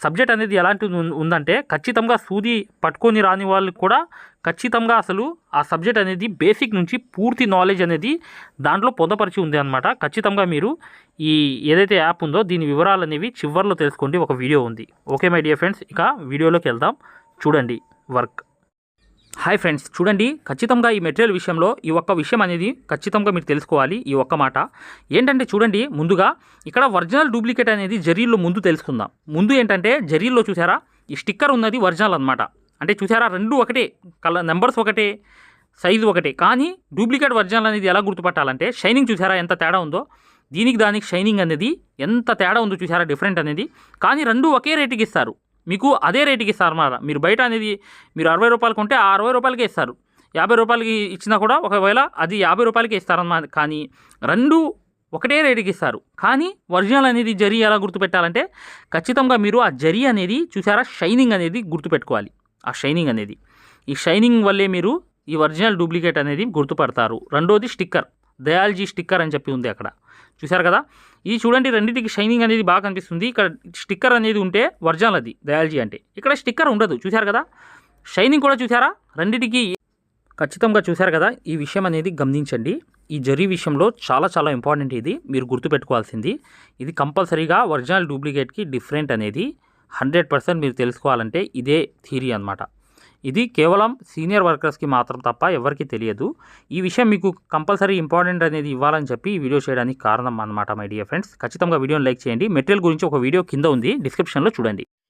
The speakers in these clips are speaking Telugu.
సబ్జెక్ట్ అనేది ఎలాంటిది ఉందంటే ఖచ్చితంగా సూది పట్టుకొని రాని వాళ్ళకి కూడా ఖచ్చితంగా అసలు ఆ సబ్జెక్ట్ అనేది బేసిక్ నుంచి పూర్తి నాలెడ్జ్ అనేది దాంట్లో పొందపరిచి ఉంది అనమాట ఖచ్చితంగా మీరు ఈ ఏదైతే యాప్ ఉందో దీని వివరాలు అనేవి చివర్లో తెలుసుకోండి. ఒక వీడియో ఉంది. ఓకే మై డియర్ ఫ్రెండ్స్ ఇక వీడియోలోకి వెళ్దాం. చూడండి వర్క్. హాయ్ ఫ్రెండ్స్ చూడండి ఖచ్చితంగా ఈ మెటీరియల్ విషయంలో ఈ ఒక్క విషయం అనేది ఖచ్చితంగా మీరు తెలుసుకోవాలి ఈ ఒక్క మాట. ఏంటంటే చూడండి ముందుగా ఇక్కడ ఒరిజినల్ డూప్లికేట్ అనేది జరీల్లో ముందు తెలుసుకుందాం. ముందు ఏంటంటే జరీల్లో చూసారా ఈ స్టిక్కర్ ఉన్నది ఒరిజినల్ అనమాట అంటే చూసారా రెండు ఒకటే కలర్ నెంబర్స్ ఒకటే సైజు ఒకటే. కానీ డూప్లికేట్ ఒరిజినల్ అనేది ఎలా గుర్తుపట్టాలంటే షైనింగ్ చూసారా ఎంత తేడా ఉందో? దీనికి దానికి షైనింగ్ అనేది ఎంత తేడా ఉందో చూసారా డిఫరెంట్ అనేది. కానీ రెండు ఒకే రేటుకి ఇస్తారు. మీకు అదే రేటుకి ఇస్తారు అన్నమాట మీరు బయట అనేది మీరు అరవై రూపాయలు కొంటే ఆ అరవై రూపాయలకే ఇస్తారు. యాభై రూపాయలకి ఇచ్చినా కూడా ఒకవేళ అది యాభై రూపాయలకే ఇస్తారన్నమాట కానీ రెండు ఒకటే రేటుకి ఇస్తారు. కానీ ఒరిజినల్ అనేది జరీ ఎలా గుర్తుపెట్టాలంటే ఖచ్చితంగా మీరు ఆ జరీ అనేది చూసారా? షైనింగ్ అనేది గుర్తుపెట్టుకోవాలి. ఆ షైనింగ్ అనేది. ఈ షైనింగ్ వల్లే మీరు ఈ ఒరిజినల్ డూప్లికేట్ అనేది గుర్తుపడతారు. రెండోది స్టిక్కర్. దయాల్జీ స్టిక్కర్ అని చెప్పి ఉంది అక్కడ. చూసారు కదా? ఈ చూడండి రెండింటికి షైనింగ్ అనేది బాగా కనిపిస్తుంది. ఇక్కడ స్టిక్కర్ అనేది ఉంటే వర్జనల్ అది దయాల్జీ అంటే. ఇక్కడ స్టిక్కర్ ఉండదు చూశారు కదా? షైనింగ్ కూడా చూసారా రెండింటికి ఖచ్చితంగా చూశారు కదా? ఈ విషయం అనేది గమనించండి. ఈ జరీ విషయంలో చాలా చాలా ఇంపార్టెంట్ ఇది. మీరు గుర్తుపెట్టుకోవాల్సింది. ఇది కంపల్సరీగా ఒరిజినల్ డూప్లికేట్కి డిఫరెంట్ అనేది హండ్రెడ్ పర్సెంట్ మీరు తెలుసుకోవాలంటే ఇదే థీరీ అన్నమాట. ఇది కేవలం సీనియర్ వర్కర్స్కి మాత్రం తప్ప ఎవరికీ తెలియదు. ఈ విషయం మీకు కంపల్సరీ ఇంపార్టెంట్ అనేది ఇవ్వాలని చెప్పి ఈ వీడియో చేయడానికి కారణం అన్నమాట మై డియర్ ఫ్రెండ్స్. ఖచ్చితంగా వీడియోని లైక్ చేయండి. మెటీరియల్ గురించి ఒక వీడియో కింద ఉంది. డిస్క్రిప్షన్లో చూడండి.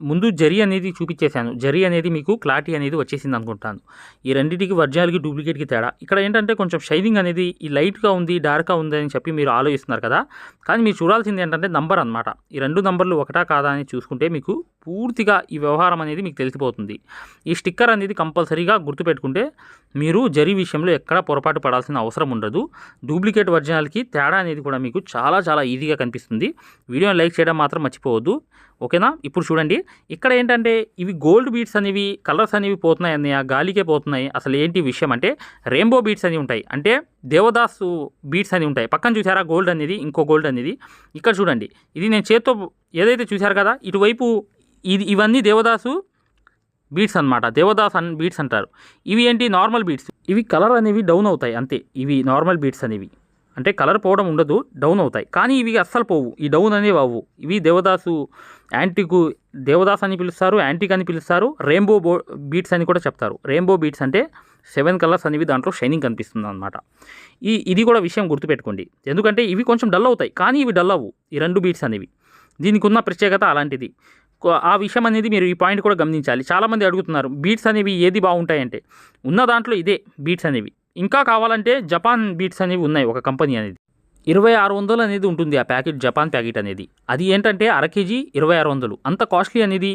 ముందు జరి అనేది చూపించేశాను. జరి అనేది మీకు క్లారిటీ అనేది వచ్చేసింది అనుకుంటాను. ఈ రెండింటికి వర్జాలకి డూప్లికేట్కి తేడా. ఇక్కడ ఏంటంటే కొంచెం షైనింగ్ అనేది ఈ లైట్గా ఉంది డార్క్గా ఉంది అని చెప్పి మీరు ఆలోచిస్తున్నారు కదా. కానీ మీరు చూడాల్సింది ఏంటంటే నంబర్ అన్నమాట. ఈ రెండు నంబర్లు ఒకటా కాదా అని చూసుకుంటే మీకు పూర్తిగా ఈ వ్యవహారం అనేది మీకు తెలిసిపోతుంది. ఈ స్టిక్కర్ అనేది కంపల్సరీగా గుర్తుపెట్టుకుంటే మీరు జరి విషయంలో ఎక్కడా పొరపాటు పడాల్సిన అవసరం ఉండదు. డూప్లికేట్ వర్జనాలకి తేడా అనేది కూడా మీకు చాలా చాలా ఈజీగా కనిపిస్తుంది. వీడియోని లైక్ చేయడం మాత్రం మర్చిపోవద్దు. ఓకేనా? ఇప్పుడు చూడండి. ఇక్కడ ఏంటంటే ఇవి గోల్డ్ బీట్స్ అనేవి కలర్స్ అనేవి పోతున్నాయి అన్నయ్య గాలికే పోతున్నాయి. అసలు ఏంటి విషయం అంటే రెయిన్బో బీట్స్ అని ఉంటాయి. అంటే దేవదాసు బీట్స్ అని ఉంటాయి. పక్కన చూసారా గోల్డ్ అనేది ఇంకో గోల్డ్ అనేది. ఇక్కడ చూడండి. ఇది నేను చేత్తో ఏదైతే చూశారు కదా ఇటువైపు ఇది ఇవన్నీ దేవదాసు బీట్స్ అన్నమాట. దేవదాస్ అన్ బీట్స్ అంటారు. ఇవి ఏంటి? Normal beads. ఇవి కలర్ అనేవి డౌన్ అవుతాయి. అంతే. ఇవి నార్మల్ బీట్స్ అనేవి. అంటే కలర్ పోవడం ఉండదు డౌన్ అవుతాయి. కానీ ఇవి అస్సలు పోవు. ఈ డౌన్ అనేవి అవ్వు ఇవి దేవదాసు యాంటికు దేవదాస్ అని పిలుస్తారు యాంటిక్ అని పిలుస్తారు రెయిన్బో బో బీట్స్ అని కూడా చెప్తారు. రెయిన్బో బీట్స్ అంటే సెవెన్ కలర్స్ అనేవి దాంట్లో షైనింగ్ కనిపిస్తుంది అనమాట ఈ ఇది కూడా విషయం గుర్తుపెట్టుకోండి. ఎందుకంటే ఇవి కొంచెం డల్ అవుతాయి. కానీ ఇవి డల్ అవ్వు. ఈ రెండు బీట్స్ అనేవి. దీనికి ఉన్న ప్రత్యేకత అలాంటిది. ఆ విషయం అనేది మీరు ఈ పాయింట్ కూడా గమనించాలి. చాలామంది అడుగుతున్నారు బీట్స్ అనేవి ఏది బాగుంటాయంటే ఉన్న దాంట్లో ఇదే బీట్స్ అనేవి. ఇంకా కావాలంటే జపాన్ బీట్స్ అనేవి ఉన్నాయి ఒక కంపెనీ అనేది. ఇరవై ఆరు వందలు అనేది ఉంటుంది ఆ ప్యాకెట్ జపాన్ ప్యాకెట్ అనేది. అది ఏంటంటే అర కేజీ ఇరవై ఆరు వందలు. అంత కాస్ట్లీ అనేది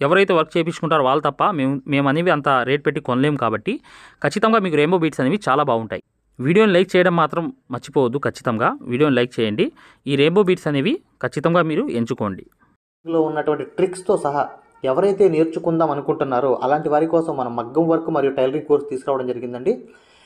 ఎవరైతే వర్క్ చేయించుకుంటారో వాళ్ళు తప్ప మేము మేము అనేవి అంత రేట్ పెట్టి కొనలేము కాబట్టి ఖచ్చితంగా మీకు రెయిన్బో బీట్స్ అనేవి చాలా బాగుంటాయి. వీడియోని లైక్ చేయడం మాత్రం మర్చిపోవద్దు ఖచ్చితంగా. వీడియోని లైక్ చేయండి. ఈ రెయిన్బో బీట్స్ అనేవి ఖచ్చితంగా మీరు ఎంచుకోండి. లో ఉన్నటువంటి ట్రిక్స్తో సహా ఎవరైతే నేర్చుకుందాం అనుకుంటున్నారో అలాంటి వారి కోసం మనం మగ్గం వర్క్ మరియు టైలరింగ్ కోర్స్ తీసుకురావడం జరిగిందండి.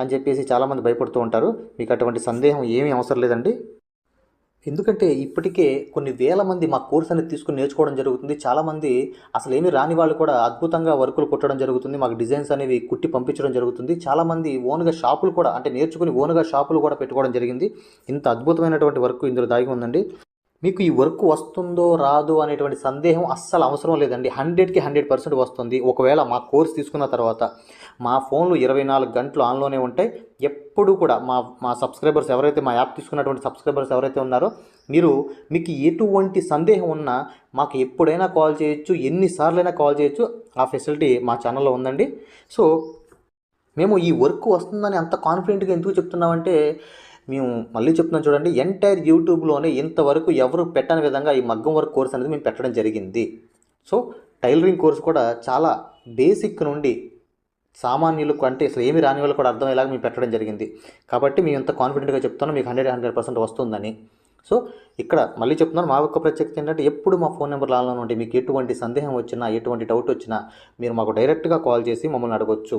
అని చెప్పేసి చాలామంది భయపడుతూ ఉంటారు. మీకు అటువంటి సందేహం ఏమీ అవసరం లేదండి. ఎందుకంటే ఇప్పటికే కొన్ని వేల మంది మా కోర్స్ అనేది తీసుకుని నేర్చుకోవడం జరుగుతుంది. చాలామంది అసలు ఏమీ రాని వాళ్ళు కూడా అద్భుతంగా వర్కులు కుట్టడం జరుగుతుంది. మాకు డిజైన్స్ అనేవి కుట్టి పంపించడం జరుగుతుంది. చాలామంది ఓన్గా షాపులు కూడా అంటే నేర్చుకుని ఓన్గా షాపులు కూడా పెట్టుకోవడం జరిగింది. ఇంత అద్భుతమైనటువంటి వర్క్ ఇందులో దాగి ఉందండి. మీకు ఈ వర్క్ వస్తుందో రాదో అనేటువంటి సందేహం అస్సలు అవసరం లేదండి. హండ్రెడ్కి హండ్రెడ్ పర్సెంట్ వస్తుంది. ఒకవేళ మా కోర్స్ తీసుకున్న తర్వాత మా ఫోన్లు ఇరవై నాలుగు గంటలు ఆన్లోనే ఉంటాయి. ఎప్పుడు కూడా మా మా సబ్స్క్రైబర్స్ ఎవరైతే మా యాప్ తీసుకున్నటువంటి సబ్స్క్రైబర్స్ ఎవరైతే ఉన్నారో మీరు మీకు ఎటువంటి సందేహం ఉన్నా మాకు ఎప్పుడైనా కాల్ చేయొచ్చు ఎన్నిసార్లైనా కాల్ చేయొచ్చు ఆ ఫెసిలిటీ మా ఛానల్లో ఉందండి. సో మేము ఈ వర్క్ వస్తుందని అంత కాన్ఫిడెంట్గా ఎందుకు చెప్తున్నామంటే మేము మళ్ళీ చెప్తున్నాం చూడండి ఎంటైర్ యూట్యూబ్లోనే ఇంతవరకు ఎవరు పెట్టని విధంగా ఈ మగ్గం వర్క్ కోర్స్ అనేది మేము పెట్టడం జరిగింది. సో టైలరింగ్ కోర్స్ కూడా చాలా బేసిక్ నుండి సామాన్యులకు అంటే అసలు ఏమి రాని వాళ్ళు కూడా అర్థం ఇలాగ మేము పెట్టడం జరిగింది. కాబట్టి మేము ఇంత కాన్ఫిడెంట్గా చెప్తున్నాం మీకు హండ్రెడ్ హండ్రెడ్ పర్సెంట్ వస్తుందని. సో ఇక్కడ మళ్ళీ చెప్తున్నాను మా యొక్క ప్రత్యేకత ఏంటంటే ఎప్పుడు మా ఫోన్ నెంబర్ ఆన్లైన్ ఉంటే మీకు ఎటువంటి సందేహం వచ్చినా ఎటువంటి డౌట్ వచ్చినా మీరు మాకు డైరెక్ట్గా కాల్ చేసి మమ్మల్ని అడగొచ్చు.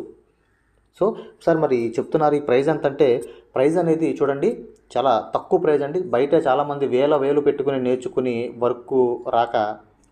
సో సార్ మరి చెప్తున్నారు ఈ ప్రైజ్ ఎంత అంటే ప్రైజ్ అనేది చూడండి చాలా తక్కువ ప్రైజ్ అండి. బయట చాలామంది వేల వేలు పెట్టుకుని నేర్చుకుని వర్క్ రాక